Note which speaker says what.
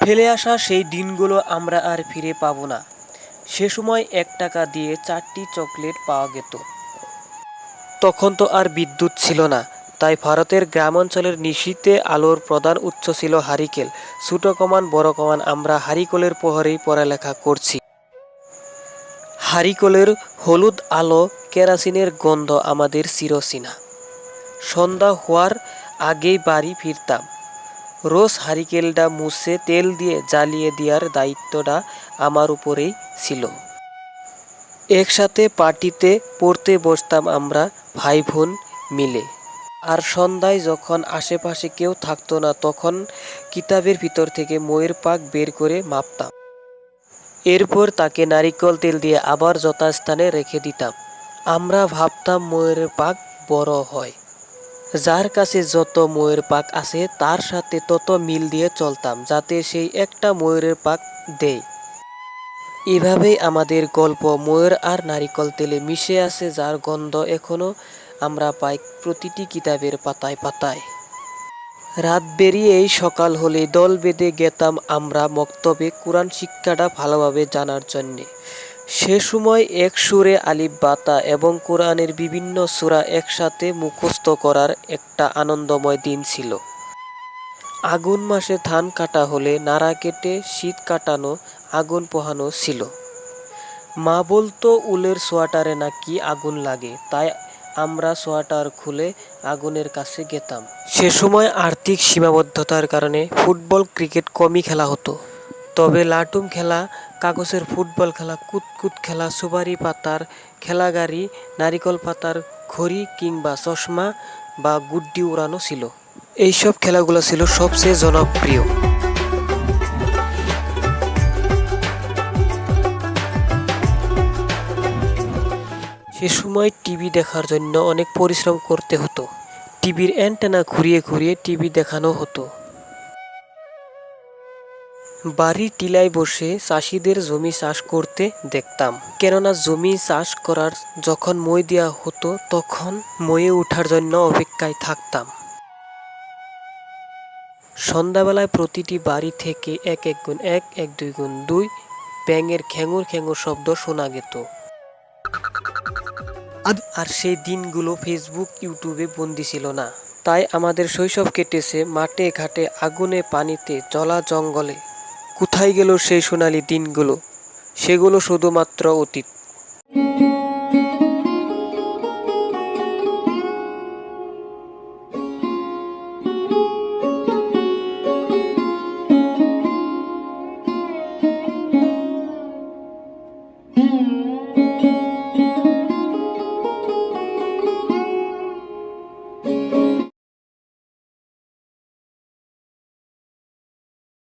Speaker 1: ফেলে আসা সেই দিনগুলো আমরা আর ফিরে পাবো না। সে সময় এক টাকা দিয়ে চারটি চকলেট পাওয়া গেত। তখন তো আর বিদ্যুৎ ছিল না, তাই ভারতের গ্রামাঞ্চলের নিশীতে আলোর প্রধান উৎস ছিল হারিকেল। ছোট কমান, বড় কমান, আমরা হারিকলের প্রহরেই পড়ালেখা করছি। হারিকলের হলুদ আলো কেরাসিনের গন্ধ আমাদের চিরসিনা সন্ধ্যা হওয়ার আগেই বাড়ি ফিরতাম। রোজ হারিকেলটা মুছে তেল দিয়ে জ্বালিয়ে দেওয়ার দায়িত্বটা আমার উপরেই ছিল। একসাথে পার্টিতে পড়তে বসতাম আমরা ভাই বোন মিলে। আর সন্ধ্যায় যখন আশেপাশে কেউ থাকতো না, তখন কিতাবের ভিতর থেকে ময়ের পাক বের করে মাপতাম। এরপর তাকে নারিকেল তেল দিয়ে আবার যথাস্থানে রেখে দিতাম। আমরা ভাবতাম ময়ূরের পাক বড় হয়। যার কাছে যত ময়ূর পাক আছে, তার সাথে তত মিল দিয়ে চলতাম, যাতে সেই একটা ময়ূরের পাক দেয়। এভাবেই আমাদের গল্প ময়ূর আর নারিকল তেলে মিশে আছে, যার গন্ধ এখনও আমরা পাই প্রতিটি কিতাবের পাতায় পাতায়। রাত বেরিয়েই সকাল হলে দল বেঁধে গেতাম আমরা মক্তবে কোরআন শিক্ষাটা ভালোভাবে জানার জন্যে। সে সময় এক সুরে আলিফ বাতা এবং কোরআনের বিভিন্ন সূরা একসাথে মুখস্থ করার একটা আনন্দময় দিন ছিল। আগুন মাসে ধান কাটা হলে নাড়া কেটে শীত কাটানো, আগুন পোহানো ছিল। মা বলতো, উলের সোয়াটারে নাকি আগুন লাগে, তাই আমরা সোয়াটার খুলে আগুনের কাছে গেতাম। সে সময় আর্থিক সীমাবদ্ধতার কারণে ফুটবল, ক্রিকেট কমই খেলা হতো। তবে লাটুম খেলা, কাগজের ফুটবল খেলা, কুতকুত খেলা, সুপারি পাতার খেলাগাড়ি নারিকল পাতার ঘড়ি কিংবা চশমা বা গুড্ডি উড়ানো ছিল। এইসব খেলাগুলো ছিল সবচেয়ে জনপ্রিয়। সে সময় টিভি দেখার জন্য অনেক পরিশ্রম করতে হতো। টিভির অ্যান্টেনা ঘুরিয়ে ঘুরিয়ে টিভি দেখানো হতো। বাড়ির টিলায় বসে চাষিদের জমি চাষ করতে দেখতাম। কেননা জমি চাষ করার যখন মই দেওয়া হতো তখন ময়ে ওঠার জন্য অপেক্ষায় থাকতাম। সন্ধ্যাবেলায় প্রতিটি বাড়ি থেকে এক এক গুণ এক এক দুই গুণ দুই ব্যাঙের খ্যাঙুর খ্যাঙুর শব্দ শোনা যেত আর সেই দিনগুলো ফেসবুক ইউটিউবে বন্দি ছিল না। তাই আমাদের শৈশব কেটেছে মাঠে ঘাটে আগুনে পানিতে জলা জঙ্গলে। কোথায় গেল সেই সোনালি দিনগুলো? সেগুলো শুধুমাত্র অতীত।